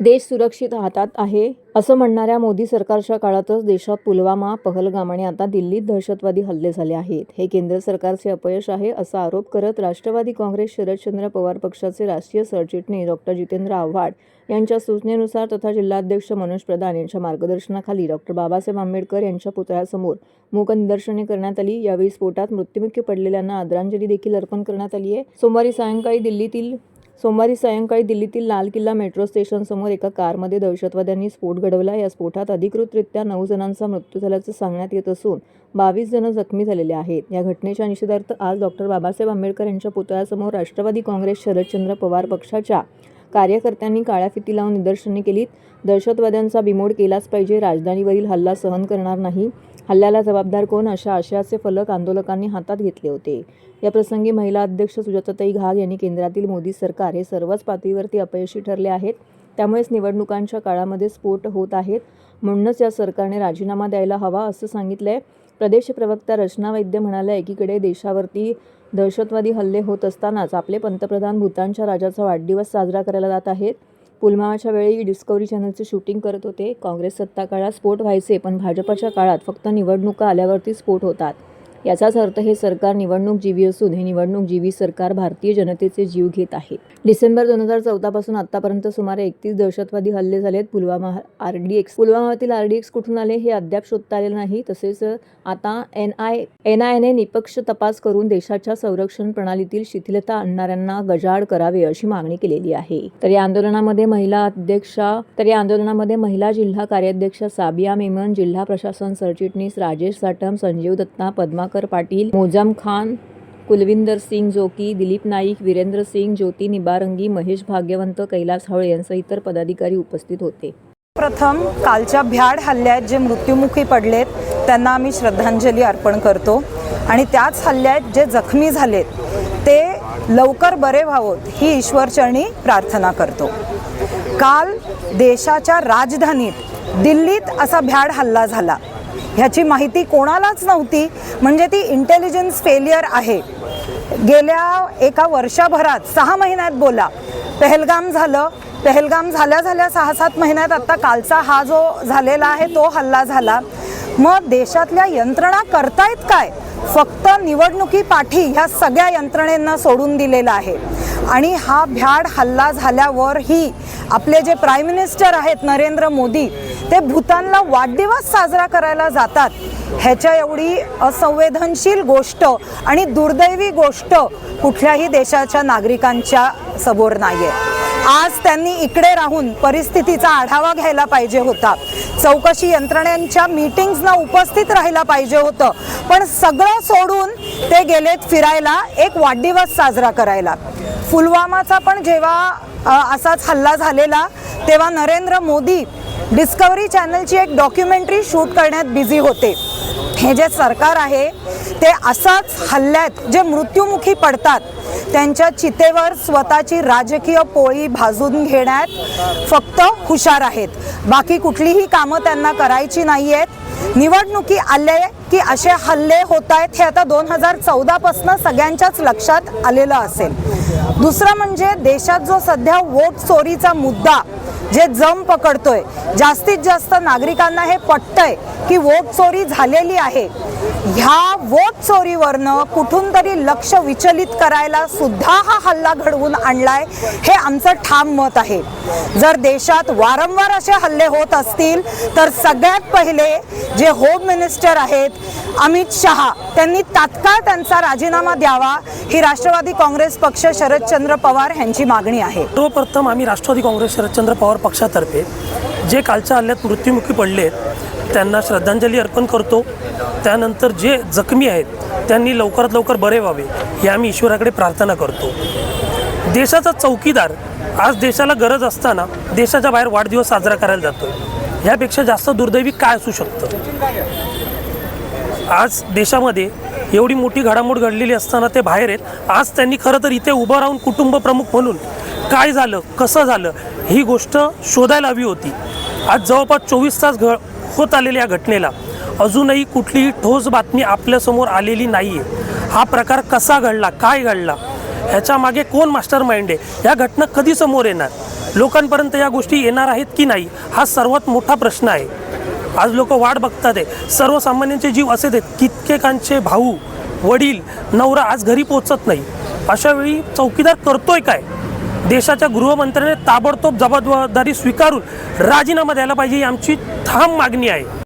देश सुरक्षित हातात आहे असं म्हणणाऱ्या मोदी सरकारच्या काळातच देशात पुलवामा पहलगाम आणि आता दिल्लीत दहशतवादी हल्ले झाले आहेत. हे केंद्र सरकारचे अपयश आहे असा आरोप करत राष्ट्रवादी काँग्रेस शरदचंद्र पवार पक्षाचे राष्ट्रीय सरचिटणीस डॉक्टर जितेंद्र आव्हाड यांच्या सूचनेनुसार तथा जिल्हाध्यक्ष मनोज प्रधान यांच्या मार्गदर्शनाखाली डॉक्टर बाबासाहेब आंबेडकर यांच्या पुतळ्यासमोर मूक निदर्शने करण्यात आली. यावेळी स्फोटात मृत्युमुखी पडलेल्यांना आदरांजली देखील अर्पण करण्यात आली आहे. सोमवारी सायंकाळी दिल्लीतील सोमवारी सायंकाळी दिल्लीतील लाल किल्ला मेट्रो स्टेशनसमोर एका कारमध्ये दहशतवाद्यांनी स्फोट घडवला. या स्फोटात अधिकृतरित्या नऊ जणांचा मृत्यू झाल्याचं सांगण्यात येत असून बावीस जण जखमी झालेले आहेत. या घटनेच्या निषेधार्थ आज डॉक्टर बाबासाहेब आंबेडकर यांच्या पुतळ्यासमोर राष्ट्रवादी काँग्रेस शरदचंद्र पवार पक्षाच्या कार्यकर्त्यांनी काळ्या फिती लावून निदर्शने केलीत. दहशतवाद्यांचा बिमोड केलाच पाहिजे. राजधानीवरील हल्ला सहन करणार नाही. हल्ल्याला जबाबदार कोण अशा आशयाचे फलक आंदोलकांनी हातात घेतले होते. या प्रसंगी महिला अध्यक्ष सुजाताताई घाग यांनी केंद्रातील मोदी सरकार हे सर्वच पातळीवरती अपयशी ठरले आहेत. त्यामुळेच निवडणुकांच्या काळामध्ये स्फोट होत आहेत. म्हणूनच या सरकारने राजीनामा द्यायला हवा असं सांगितलं आहे प्रदेश प्रवक्ता रचना वैद्य म्हणाल्या एकीकडे देशावरती दहशतवादी हल्ले होत असतानाच आपले पंतप्रधान भूतानच्या राजाचा वाढदिवस साजरा करायला जात आहेत. पुलवामाच्या वेळी डिस्कवरी चॅनलचे शूटिंग करत होते. काँग्रेस सत्ता काळात स्फोट व्हायचे पण भाजपच्या काळात फक्त निवडणुका आल्यावरती स्फोट होतात. याचाच अर्थ हे सरकार निवडणूक जीवी असून हे निवडणूक जीवी सरकार भारतीय जनतेचे जीव घेत आहे. डिसेंबर दोन हजार चौदापासून आतापर्यंत सुमारे एकतीस दहशतवादी हल्ले झालेत पुलवामा आर डी एक्स पुलवामातील आर डी एक्स कुठून आले हे अद्याप शोधता आलेलं नाही. तसेच आता एन आय एन आय एने निपक्ष तपास करून देशाच्या संरक्षण प्रणालीतील शिथिलता आणणाऱ्यांना गजाड करावे अशी मागणी केलेली आहे. तर या आंदोलनामध्ये महिला अध्यक्षा तर या आंदोलनामध्ये महिला जिल्हा कार्याध्यक्षा साबिया मेमन जिल्हा प्रशासन सरचिटणीस राजेश साटम संजीव दत्ता पद्मा पद्माकर पाटील मोजाम खान कुलविंदर सिंग जोकी दिलीप नाईक वीरेंद्र सिंग ज्योती निबारंगी महेश भाग्यवंत कैलास हळ यांसह इतर पदाधिकारी उपस्थित होते. प्रथम कालच्या भ्याड हल्ल्यात जे मृत्युमुखी पडलेत त्यांना आम्ही श्रद्धांजली अर्पण करतो. आणि त्याच हल्ल्यात जे जखमी झालेत ते लवकर बरे व्हावोत ही ईश्वरचरणी प्रार्थना करतो. काल देशाच्या राजधानीत दिल्लीत असा भ्याड हल्ला झाला. ह्याची माहिती कोणालाच नव्हती. म्हणजे ती इंटेलिजन्स फेलियर आहे. गेल्या एका वर्षभरात सहा महिन्यात बोला. पहलगाम झालं. पहलगाम झाल्या झाल्या सहा सात महिन्यात आत्ता कालचा हा जो झालेला आहे तो हल्ला झाला. मग देशातल्या यंत्रणा करतायत काय? फक्त निवडणुकीपाठी ह्या सगळ्या यंत्रणेंना सोडून दिलेला आहे. आणि हा भ्याड हल्ला झाल्यावरही आपले जे प्राईम मिनिस्टर आहेत नरेंद्र मोदी ते भूतानला वाढदिवस साजरा करायला जातात. ह्याच्या एवढी असंवेदनशील गोष्ट आणि दुर्दैवी गोष्ट कुठल्याही देशाच्या नागरिकांच्या समोर नाही आहे आज त्यांनी इकडे राहून परिस्थितीचा आढावा घ्यायला पाहिजे होता. चौकशी यंत्रणेच्या मीटिंग्सना उपस्थित राहायला पाहिजे होतं. पण सगळं सोडून ते गेलेत फिरायला एक वाढदिवस साजरा करायला. पुलवामाचा पण जेव्हा असाच हल्ला झालेला तेव्हा नरेंद्र मोदी डिस्कवरी चॅनलची एक डॉक्युमेंटरी शूट करण्यात बिझी होते. हे जे सरकार आहे ते असाच हल्ल्यात जे मृत्युमुखी पडतात त्यांच्या चितेवर स्वतःची राजकीय पोळी भाजून घेण्यात फक्त हुशार आहेत. बाकी कुठलीही कामं त्यांना करायची नाही आहेत निवडणुकी आले की असे हल्ले होत आहेत हे आता दोन हजार चौदापासनं सगळ्यांच्याच लक्षात आलेलं असेल. दुसरं म्हणजे देशात जो सध्या वोट चोरीचा मुद्दा जे जम पकडतोय जास्तीत जास्त नागरिकांना हे पटतंय की वोट चोरी झालेली आहे. ह्या वोट चोरीवरनं कुठून तरी लक्ष विचलित करायला सुद्धा हा हल्ला घडवून आणलाय हे आमचं ठाम मत आहे. जर देशात वारंवार असे हल्ले होत असतील तर सगळ्यात पहिले जे होम मिनिस्टर आहेत अमित शहा त्यांनी तात्काळ त्यांचा राजीनामा द्यावा ही राष्ट्रवादी काँग्रेस पक्ष शरदचंद्र पवार यांची मागणी आहे. सर्वप्रथम आम्ही राष्ट्रवादी काँग्रेस शरदचंद्र पवार पक्षातर्फे जे कालच्या हल्ल्यात मृत्युमुखी पडले त्यांना श्रद्धांजली अर्पण करतो. त्यानंतर जे जखमी आहेत त्यांनी लवकरात लवकर बरे व्हावे ही आम्ही ईश्वराकडे प्रार्थना करतो. देशाचा चौकीदार आज देशाला गरज असताना देशाच्या बाहेर वाढदिवस साजरा करायला जातो ह्यापेक्षा जास्त दुर्दैवी काय असू शकतं? आज देशामध्ये एवढी मोठी घडामोड घडलेली असताना ते बाहेर आहेत. आज त्यांनी खरं तर इथे उभं राहून कुटुंब प्रमुख म्हणून काय झालं कसं झालं ही गोष्ट शोधायला हवी होती. आज जवळपास चोवीस तास घ होत आलेल्या या घटनेला. अजूनही कुठलीही ठोस बातमी आपल्यासमोर आलेली नाही आहे हा प्रकार कसा घडला काय घडला ह्याच्या मागे कोण मास्टर माइंड आहे? या घटना कधी समोर येणार? लोकांपर्यंत या गोष्टी येणार आहेत की नाही हा सर्वात मोठा प्रश्न आहे. आज लोक वाट बघतात आहे. सर्वसामान्यांचे जीव असे आहेत कित्येकांचे भाऊ वडील नवरा आज घरी पोचत नाही. अशावेळी चौकीदार करतोय काय? देशाच्या गृहमंत्र्याने ताबडतोब जबाबदारी स्वीकारून राजीनामा द्यायला पाहिजे ही आमची ठाम मागणी आहे.